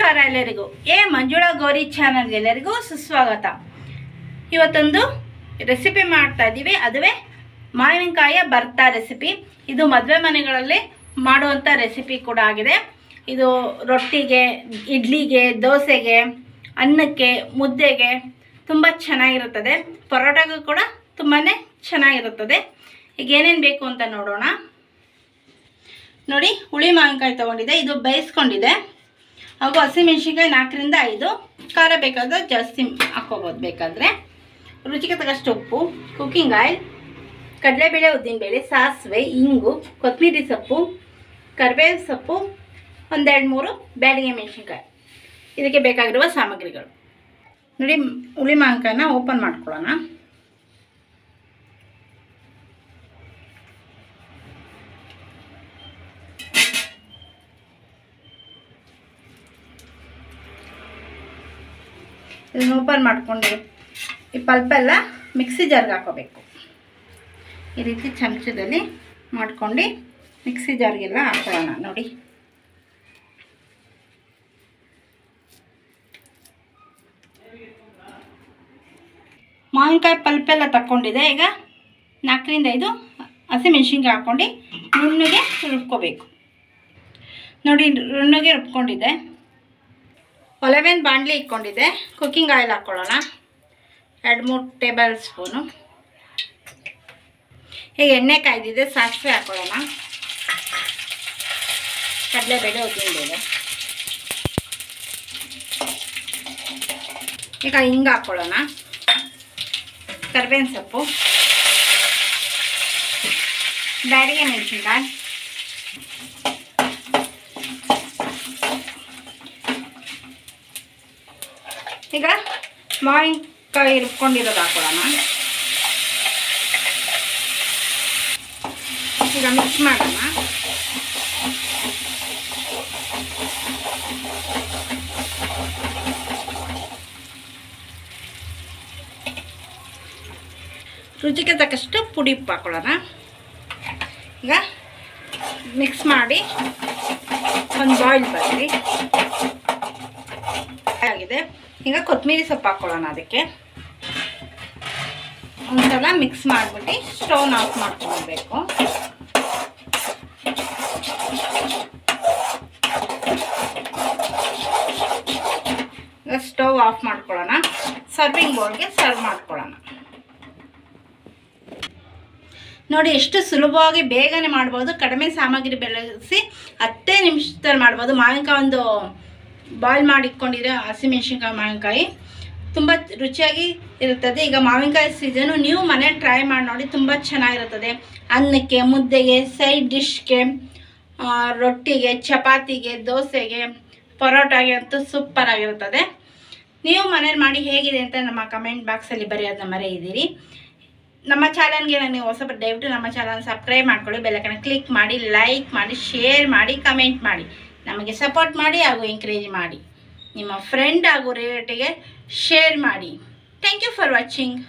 ನಮಸ್ಕಾರ ಎಲ್ಲರಿಗೂ. ಎ ಮಂಜುಳಾ ಗೌರಿ ಚಾನಲ್ಗೆ ಎಲ್ಲರಿಗೂ ಸುಸ್ವಾಗತ. ಇವತ್ತೊಂದು ರೆಸಿಪಿ ಮಾಡ್ತಾ ಇದ್ದೀವಿ ಅದುವೇ ಮಾವಿನಕಾಯಿಯ ಬರ್ತಾ ರೆಸಿಪಿ ಇದು ಮದುವೆ ಮನೆಗಳಲ್ಲಿ ಮಾಡುವಂಥ ರೆಸಿಪಿ ಕೂಡ ಆಗಿದೆ. ಇದು ರೊಟ್ಟಿಗೆ, ಇಡ್ಲಿಗೆ, ದೋಸೆಗೆ, ಅನ್ನಕ್ಕೆ, ಮುದ್ದೆಗೆ ತುಂಬ ಚೆನ್ನಾಗಿರುತ್ತದೆ. ಪರೋಟಾಗೂ ಕೂಡ ತುಂಬಾ ಚೆನ್ನಾಗಿರುತ್ತದೆ. ಈಗ ಏನೇನು ಬೇಕು ಅಂತ ನೋಡೋಣ. ನೋಡಿ, ಹುಳಿ ಮಾವಿನಕಾಯಿ ತೊಗೊಂಡಿದೆ. ಇದು ಬೇಯಿಸ್ಕೊಂಡಿದೆ. ಹಾಗೂ ಹಸಿಮೆಣ್ಸಿನ್ಕಾಯಿ ನಾಲ್ಕರಿಂದ ಐದು, ಖಾರ ಬೇಕಾದ್ರೆ ಜಾಸ್ತಿ ಹಾಕ್ಕೋಬೋದು ಬೇಕಾದರೆ. ರುಚಿಗೆ ತಕ್ಕಷ್ಟು ಉಪ್ಪು ಕುಕ್ಕಿಂಗ್ ಆಯಿಲ್ ಕಡಲೆಬೇಳೆ, ಉದ್ದಿನಬೇಳೆ, ಸಾಸಿವೆ, ಇಂಗು ಕೊತ್ತಂಬರಿ ಸೊಪ್ಪು ಕರಿಬೇವು ಸೊಪ್ಪು, ಒಂದೆರಡು ಮೂರು ಬ್ಯಾಡಿಗೆ ಮೆಣಸಿನ್ಕಾಯಿ. ಇದಕ್ಕೆ ಬೇಕಾಗಿರುವ ಸಾಮಗ್ರಿಗಳು. ನೋಡಿ, ಹುಳಿ ಮಾಂಕಾಯನ್ನ ಓಪನ್ ಮಾಡ್ಕೊಳ್ಳೋಣ. ಇದನ್ನು ಓಪನ್ ಮಾಡ್ಕೊಂಡು ಈ ಪಲ್ಪೆಲ್ಲ ಮಿಕ್ಸಿ ಜಾರ್ಗೆ ಹಾಕೋಬೇಕು ಈ ರೀತಿ ಚಮಚದಲ್ಲಿ ಮಾಡ್ಕೊಂಡು ಮಿಕ್ಸಿ ಜಾರ್ಗೆಲ್ಲ ಹಾಕೊಳ್ಳೋಣ ನೋಡಿ. ಮಾವಿನಕಾಯಿ ಪಲ್ಪೆಲ್ಲ ತಕ್ಕೊಂಡಿದೆ. ಈಗ ನಾಲ್ಕರಿಂದ ಐದು ಹಸಿಮೆಣ್ಸಿನ್ಕಾಯಿ ಹಾಕ್ಕೊಂಡು ನುಣ್ಣಗೆ ರುಬ್ಕೋಬೇಕು. ನೋಡಿ, ನುಣ್ಣಗೆ ರುಬ್ಕೊಂಡಿದ್ದೆ. ಒಲೆವೇನ್ ಬಾಣಲಿ ಇಟ್ಕೊಂಡಿದ್ದೆ. ಕುಕ್ಕಿಂಗ್ ಆಯಿಲ್ ಹಾಕ್ಕೊಳ್ಳೋಣ ಎರಡು, ಮೂರು ಟೇಬಲ್ ಸ್ಪೂನು ಈಗ ಎಣ್ಣೆ ಕಾಯ್ದಿದೆ, ಸಾಸಿವೆ ಹಾಕ್ಕೊಳ್ಳೋಣ ಕಡಲೆಬೇಳೆ, ಉದ್ದಿನಬೇಳೆ. ಈಗ ಹಿಂಗೆ ಹಾಕ್ಕೊಳ್ಳೋಣ ಕರ್ಬೇವಿನ ಸೊಪ್ಪು. ಬ್ಯಾಡಿಗೆ ಮೆಣಸಿನ್ಕಾಯಿ. ಈಗ ಮಾವಿನಕಾಯಿ ರುಬ್ಕೊಂಡಿರೋದು ಹಾಕೊಳ್ಳೋಣ. ಈಗ ಮಿಕ್ಸ್ ಮಾಡೋಣ. ರುಚಿಗೆ ತಕ್ಕಷ್ಟು ಪುಡಿ ಉಪ್ಪು ಹಾಕೊಳ್ಳೋಣ. ಈಗ ಮಿಕ್ಸ್ ಮಾಡಿ ಒಂದು ಬಾಯ್ಲ್ ಬರಲಿ. ಆಗಿದೆ. ಈಗ ಕೊತ್ತಂಬರಿ ಸೊಪ್ಪು ಹಾಕ್ಕೊಳ್ಳೋಣ ಅದಕ್ಕೆ. ಒಂದ್ಸಲ ಮಿಕ್ಸ್ ಮಾಡಿಬಿಟ್ಟು ಸ್ಟೋನ್ ಆಫ್ ಮಾಡ್ಕೊಳ್ಬೇಕು. ಸ್ಟವ್ ಆಫ್ ಮಾಡ್ಕೊಳ್ಳೋಣ. ಸರ್ವಿಂಗ್ ಬೌಲ್ಗೆ ಸರ್ವ್ ಮಾಡ್ಕೊಳ್ಳೋಣ. ನೋಡಿ ಎಷ್ಟು ಸುಲಭವಾಗಿ ಬೇಗನೆ ಮಾಡ್ಬೋದು. ಕಡಿಮೆ ಸಾಮಗ್ರಿ ಬೆಳೆಸಿ ಹತ್ತೇ ನಿಮಿಷದಲ್ಲಿ ಮಾಡ್ಬೋದು. ಮಾವಿನಕಾಯಿ ಒಂದು ಬಾಯ್ಲ್ ಮಾಡಿ ಇಟ್ಕೊಂಡಿರೋ ಹಸಿಮೆಣ್ಸಿನ್ಕಾಯಿ ಮಾವಿನಕಾಯಿ ತುಂಬ ರುಚಿಯಾಗಿ ಇರುತ್ತದೆ. ಈಗ ಮಾವಿನಕಾಯಿ ಸೀಸನು ನೀವು ಮನೆ ಟ್ರೈ ಮಾಡಿ ನೋಡಿ ತುಂಬ ಚೆನ್ನಾಗಿರುತ್ತದೆ. ಅನ್ನಕ್ಕೆ, ಮುದ್ದೆಗೆ ಸೈಡ್ ಡಿಶ್ಗೆ ರೊಟ್ಟಿಗೆ, ಚಪಾತಿಗೆ, ದೋಸೆಗೆ, ಪರೋಟಾಗೆ ಅಂತೂ ಸೂಪರ್ ಆಗಿರುತ್ತದೆ. ನೀವು ಮನೇಲಿ ಮಾಡಿ ಹೇಗಿದೆ ಅಂತ ನಮ್ಮ ಕಮೆಂಟ್ ಬಾಕ್ಸಲ್ಲಿ ಬರೆಯೋದನ್ನ ಮರೆಯಿದ್ದೀರಿ. ನಮ್ಮ ಚಾನಲ್ಗೆ ನೀವು ಹೊಸಬ ದಯವಿಟ್ಟು ನಮ್ಮ ಚಾನಲ್ ಸಬ್ಸ್ಕ್ರೈಬ್ ಮಾಡ್ಕೊಳ್ಳಿ. ಬೆಲ್ಲಕನ ಕ್ಲಿಕ್ ಮಾಡಿ ಲೈಕ್ ಮಾಡಿ ಶೇರ್ ಮಾಡಿ ಕಮೆಂಟ್ ಮಾಡಿ. ನಮಗೆ ಸಪೋರ್ಟ್ ಮಾಡಿ ಹಾಗೂ ಎಂಕರೇಜ್ ಮಾಡಿ. ನಿಮ್ಮ ಫ್ರೆಂಡ್ ಹಾಗೂ ರಿಲೇಟಿಗೆ ಶೇರ್ ಮಾಡಿ. Thank you for watching